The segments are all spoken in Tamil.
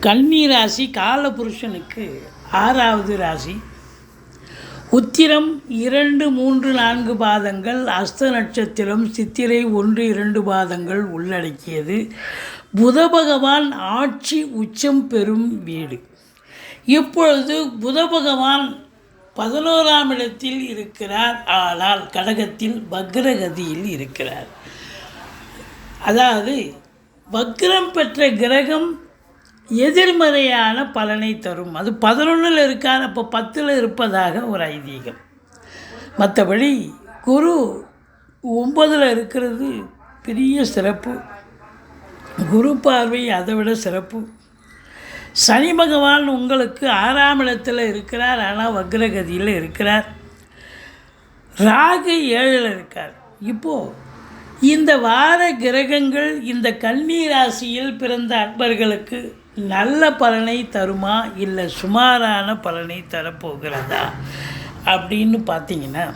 கன்னி ராசி காலபுருஷனுக்கு ஆறாவது ராசி. உத்திரம் இரண்டு மூன்று நான்கு பாதங்கள் அஸ்த நட்சத்திரம் சித்திரை ஒன்று இரண்டு பாதங்கள் உள்ளடக்கியது. புத பகவான் ஆட்சி உச்சம் பெறும் வீடு. இப்பொழுது புத பகவான் பதினோராம் இடத்தில் இருக்கிறார். ஆனால் கடகத்தில் பக்ரகதியில் இருக்கிறார். அதாவது வக்ரம் பெற்ற கிரகம் எதிர்மறையான பலனை தரும். அது பதினொன்றில் இருக்கார் அப்போ பத்தில் இருப்பதாக ஒரு ஐதீகம். மற்றபடி குரு ஒன்பதில் இருக்கிறது பெரிய சிறப்பு. குரு பார்வை அதை விட சிறப்பு. சனி பகவான் உங்களுக்கு ஆறாம் இடத்தில் இருக்கிறார் ஆனால் வக்ரகதியில் இருக்கிறார். ராகு ஏழில் இருக்கார். இப்போது இந்த வார கிரகங்கள் இந்த கன்னி ராசியில் பிறந்த அன்பர்களுக்கு நல்ல பலனை தருமா இல்லை சுமாரான பலனை தரப்போகிறதா அப்படின்னு பார்த்தீங்கன்னா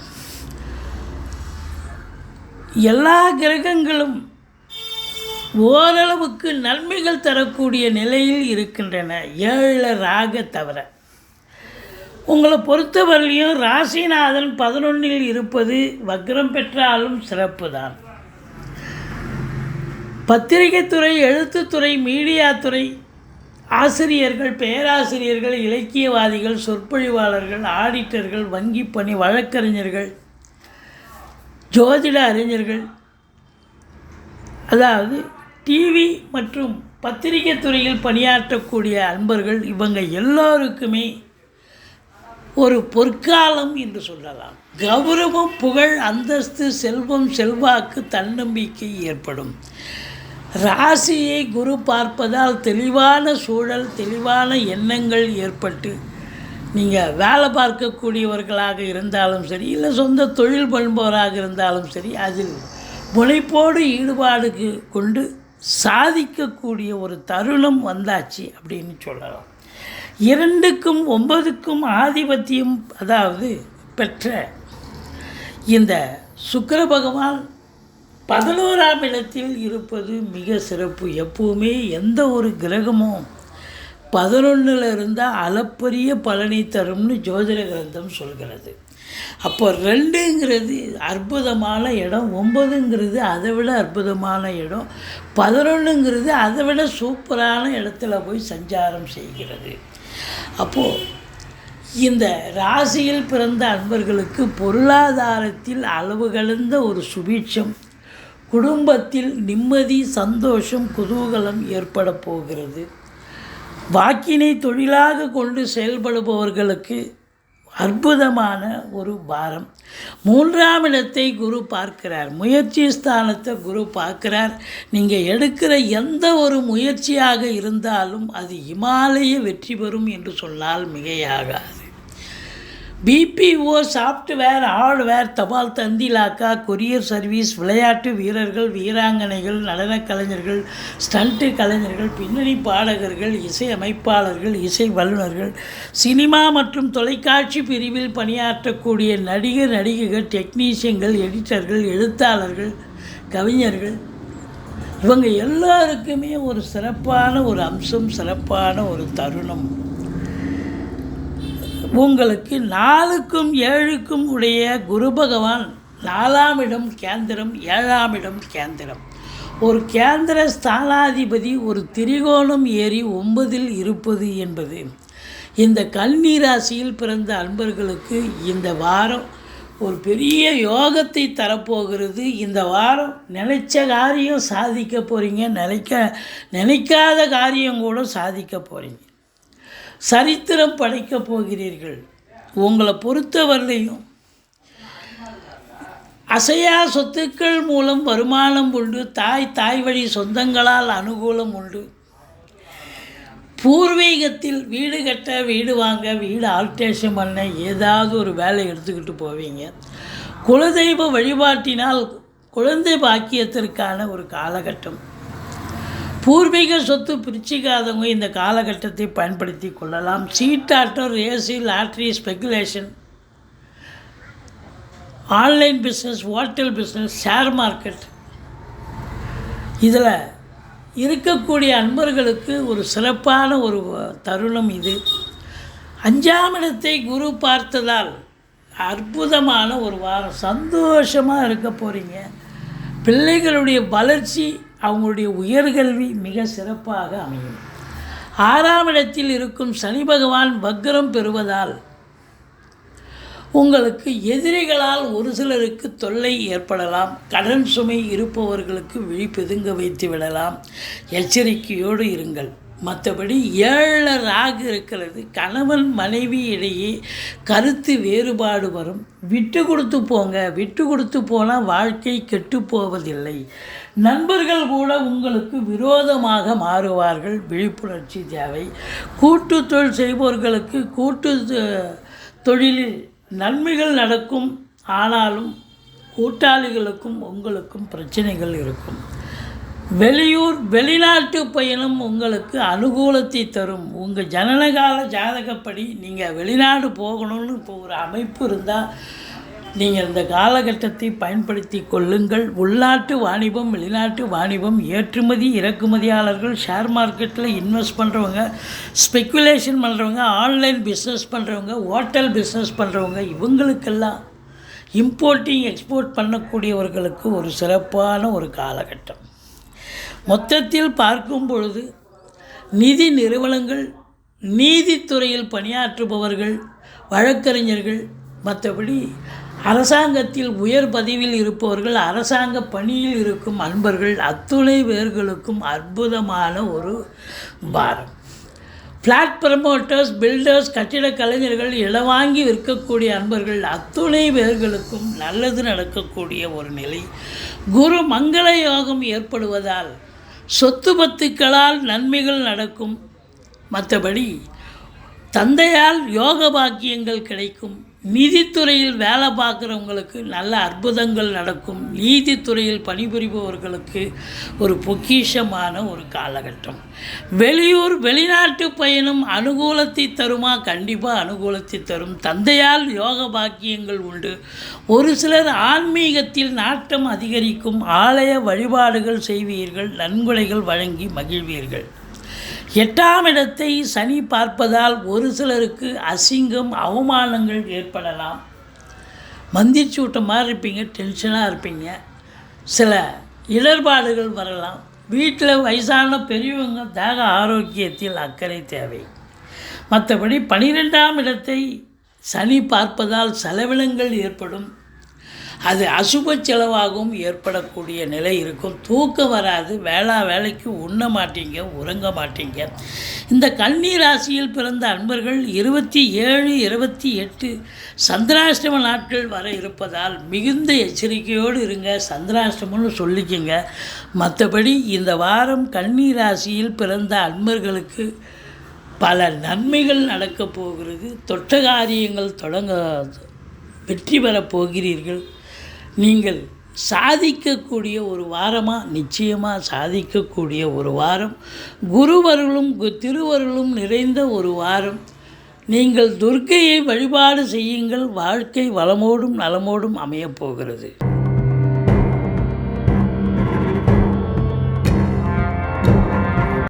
எல்லா கிரகங்களும் ஓரளவுக்கு நன்மைகள் தரக்கூடிய நிலையில் இருக்கின்றன. ஏழு ராக தவிர. உங்களை பொறுத்தவரையிலையும் ராசிநாதன் பதினொன்றில் இருப்பது வக்ரம் பெற்றாலும் சிறப்பு தான் பத்திரிகைத்துறை எழுத்துத்துறை மீடியாத்துறை ஆசிரியர்கள் பேராசிரியர்கள் இலக்கியவாதிகள் சொற்பொழிவாளர்கள் ஆடிட்டர்கள் வங்கி பணி வழக்கறிஞர்கள் ஜோதிட அறிஞர்கள். அதாவது டிவி மற்றும் பத்திரிகை துறையில் பணியாற்றக்கூடிய அன்பர்கள் இவங்க எல்லோருக்குமே ஒரு பொற்காலம் என்று சொல்லலாம். கௌரவம் புகழ் அந்தஸ்து செல்வம் செல்வாக்கு தன்னம்பிக்கை ஏற்படும். ராசியை குரு பார்ப்பதால் தெளிவான சூழல் தெளிவான எண்ணங்கள் ஏற்பட்டு நீங்கள் வேலை பார்க்கக்கூடியவர்களாக இருந்தாலும் சரி இல்லை சொந்த தொழில் பண்ணுபவராக இருந்தாலும் சரி அதில் முனைப்போடு ஈடுபாடு கொண்டு சாதிக்கக்கூடிய ஒரு தருணம் வந்தாச்சு அப்படின்னு சொல்லலாம். இரண்டுக்கும் ஒன்பதுக்கும் ஆதிபத்தியம் அதாவது பெற்ற இந்த சுக்கர பகவான் பதினோராம் இடத்தில் இருப்பது மிக சிறப்பு. எப்பவுமே எந்த ஒரு கிரகமும் பதினொன்றில் இருந்தால் அளப்பரிய பலனை தரும்னு ஜோதிட கிரந்தம் சொல்கிறது. அப்போ ரெண்டுங்கிறது அற்புதமான இடம் ஒம்பதுங்கிறது அதை விட அற்புதமான இடம் பதினொன்றுங்கிறது அதை விட சூப்பரான இடத்துல போய் சஞ்சாரம் செய்கிறது. அப்போது இந்த ராசியில் பிறந்த அன்பர்களுக்கு பொருளாதாரத்தில் அளவு கலந்த ஒரு சுபீட்சம். குடும்பத்தில் நிம்மதி சந்தோஷம் குதூகலம் ஏற்பட போகிறது. வாக்கினை தொழிலாக கொண்டு செயல்படுபவர்களுக்கு அற்புதமான ஒரு பாரம். மூன்றாம் இடத்தை குரு பார்க்கிறார். முயற்சி ஸ்தானத்தை குரு பார்க்கிறார். நீங்கள் எடுக்கிற எந்த ஒரு முயற்சியாக இருந்தாலும் அது இமாலய வெற்றி பெறும் என்று சொன்னால் மிகையாகாது. பிபிஓ சாஃப்ட்வேர் ஹார்ட்வேர் தபால் தந்தி லாக்கா கொரியர் சர்வீஸ் விளையாட்டு வீரர்கள் வீராங்கனைகள் நடனக் கலைஞர்கள் ஸ்டண்ட்டு கலைஞர்கள் பின்னணி பாடகர்கள் இசை அமைப்பாளர்கள் இசை வல்லுநர்கள். சினிமா மற்றும் தொலைக்காட்சி பிரிவில் பணியாற்றக்கூடிய நடிகர் நடிகைகள் டெக்னீஷியன்கள் எடிட்டர்கள் எழுத்தாளர்கள் கவிஞர்கள். இவங்க எல்லாருக்குமே ஒரு சிறப்பான ஒரு அம்சம் சிறப்பான ஒரு தருணம். உங்களுக்கு நாலுக்கும் ஏழுக்கும் உடைய குரு பகவான் நாலாம் இடம் கேந்திரம் ஏழாம் இடம் கேந்திரம். ஒரு கேந்திர ஸ்தானாதிபதி ஒரு திரிகோணம் ஏறி ஒன்பதில் இருப்பது என்பது. இந்த கன்னி ராசியில் பிறந்த அன்பர்களுக்கு இந்த வாரம் ஒரு பெரிய யோகத்தை தரப்போகிறது. இந்த வாரம் நினைச்ச காரியம் சாதிக்க போகிறீங்க நினைக்க நினைக்காத காரியம் கூட சாதிக்க போகிறீங்க சரித்திரம் படைக்கப் போகிறீர்கள். உங்களை பொறுத்தவரையும் அசையா சொத்துக்கள் மூலம் வருமானம் உண்டு தாய் தாய் வழி சொந்தங்களால் அனுகூலம் உண்டு. பூர்வீகத்தில் வீடு கட்ட வீடு வாங்க வீடு ஆல்டேஷன் பண்ண ஏதாவது ஒரு வேலை எடுத்துக்கிட்டு போவீங்க. குலதெய்வ வழிபாட்டினால் குழந்தை பாக்கியத்திற்கான ஒரு காலகட்டம். பூர்வீக சொத்து பிரிச்சிக்காதவங்க இந்த காலகட்டத்தை பயன்படுத்தி கொள்ளலாம். சீட்டாட்டம் AC lottery speculation. Online business hotel business share market. இதில் இருக்கக்கூடிய அன்பர்களுக்கு ஒரு சிறப்பான ஒரு தருணம் இது. அஞ்சாம் இடத்தை குரு பார்த்ததால் அற்புதமான ஒரு வாரம். சந்தோஷமாக இருக்க போகிறீங்க பிள்ளைகளுடைய வளர்ச்சி அவங்களுடைய உயர்கல்வி மிக சிறப்பாக அமையும். ஆறாம் இடத்தில் இருக்கும் சனி பகவான் வக்ரம் பெறுவதால் உங்களுக்கு எதிரிகளால் ஒரு சிலருக்கு தொல்லை ஏற்படலாம். கடன் சுமை இருப்பவர்களுக்கு விழிப்பெதுங்க வைத்து விடலாம். எச்சரிக்கையோடு இருங்கள். மற்றபடி ஏழு ராகு இருக்கிறது. கணவன் மனைவி இடையே கருத்து வேறுபாடு வரும். விட்டு கொடுத்து போங்க. விட்டு கொடுத்து போனால் வாழ்க்கை கெட்டு போவதில்லை. நண்பர்கள் கூட உங்களுக்கு விரோதமாக மாறுவார்கள். விழிப்புணர்ச்சி தேவை. கூட்டு தொழில் செய்பவர்களுக்கு கூட்டு தொழிலில் நன்மைகள் நடக்கும். ஆனாலும் கூட்டாளிகளுக்கும் உங்களுக்கும் பிரச்சனைகள் இருக்கும். வெளியூர் வெளிநாட்டு பயணம் உங்களுக்கு அனுகூலத்தை தரும். உங்கள் ஜனனகால ஜாதகப்படி நீங்கள் வெளிநாடு போகணும்னு இப்போ ஒரு அமைப்பு இருந்தால் நீங்கள் இந்த காலகட்டத்தை பயன்படுத்தி கொள்ளுங்கள். உள்நாட்டு வாணிபம் வெளிநாட்டு வாணிபம் ஏற்றுமதி இறக்குமதியாளர்கள் ஷேர் மார்க்கெட்டில் இன்வெஸ்ட் பண்ணுறவங்க ஸ்பெக்குலேஷன் பண்ணுறவங்க ஆன்லைன் பிஸ்னஸ் பண்ணுறவங்க ஹோட்டல் பிஸ்னஸ் பண்ணுறவங்க இவங்களுக்கெல்லாம் இம்போர்ட்டிங் எக்ஸ்போர்ட் பண்ணக்கூடியவர்களுக்கு ஒரு சிறப்பான ஒரு காலகட்டம். மொத்தத்தில் பார்க்கும் பொழுது நிதி நிறுவனங்கள் நீதித்துறையில் பணியாற்றுபவர்கள் வழக்கறிஞர்கள் மற்றபடி அரசாங்கத்தில் உயர் பதவியில் இருப்பவர்கள் அரசாங்க பணியில் இருக்கும் அன்பர்கள் அத்துணை பேர்களுக்கும் அற்புதமான ஒரு பாரம். ஃப்ளாட் ப்ரமோட்டர்ஸ் பில்டர்ஸ் கட்டிட கலைஞர்கள் இடவாங்கி விற்கக்கூடிய அன்பர்கள் அத்துணை பேர்களுக்கும் நல்லது நடக்கக்கூடிய ஒரு நிலை. குரு மங்கள யோகம் ஏற்படுவதால் சொத்து பத்துக்களால் நன்மைகள் நடக்கும். மற்றபடி தந்தையால் யோக பாக்கியங்கள் கிடைக்கும். நீதித்துறையில் வேலை பார்க்குறவங்களுக்கு நல்ல அற்புதங்கள் நடக்கும். நீதித்துறையில் பணிபுரிபவர்களுக்கு ஒரு பொக்கிஷமான ஒரு காலகட்டம். வெளியூர் வெளிநாட்டு பயணம் அனுகூலத்தை தருமா? கண்டிப்பாக அனுகூலத்தை தரும். தந்தையால் யோக பாக்கியங்கள் உண்டு. ஒரு சிலர் ஆன்மீகத்தில் நாட்டம் அதிகரிக்கும். ஆலய வழிபாடுகள் செய்வீர்கள். நன்கொடைகள் வழங்கி மகிழ்வீர்கள். எட்டாம் இடத்தை சனி பார்ப்பதால் ஒரு சிலருக்கு அசிங்கம் அவமானங்கள் ஏற்படலாம். மந்திரிச்சூட்டம் மாதிரி இருப்பீங்க டென்ஷனாக இருப்பீங்க. சில இடர்பாடுகள் வரலாம். வீட்டில் வயசான பெரியவங்க தேக ஆரோக்கியத்தில் அக்கறை தேவை. மற்றபடி பனிரெண்டாம் இடத்தை சனி பார்ப்பதால் செலவினங்கள் ஏற்படும். அது அசுப செலவாகவும் ஏற்படக்கூடிய நிலை இருக்கும். தூக்கம் வராது வேளா வேலைக்கு உண்ண மாட்டீங்க உறங்க மாட்டீங்க. இந்த கன்னி ராசியில் பிறந்த அன்பர்கள் இருபத்தி ஏழு இருபத்தி எட்டு சந்திராஷ்டம நாட்கள் வர இருப்பதால் மிகுந்த எச்சரிக்கையோடு இருங்க சந்திராஷ்டமம்னு சொல்லிக்கங்க. மற்றபடி இந்த வாரம் கன்னி ராசியில் பிறந்த அன்பர்களுக்கு பல நன்மைகள் நடக்கப் போகிறது. தொட்ட காரியங்கள் தொடங்க வெற்றி பெறப் போகிறீர்கள். நீங்கள் சாதிக்கக்கூடிய ஒரு வாரமாக நிச்சயமாக சாதிக்கக்கூடிய ஒரு வாரம் குருவர்களும் திருவர்களும் நிறைந்த ஒரு வாரம். நீங்கள் துர்க்கையை வழிபாடு செய்யுங்கள் வாழ்க்கை வளமோடும் நலமோடும் அமையப் போகிறது.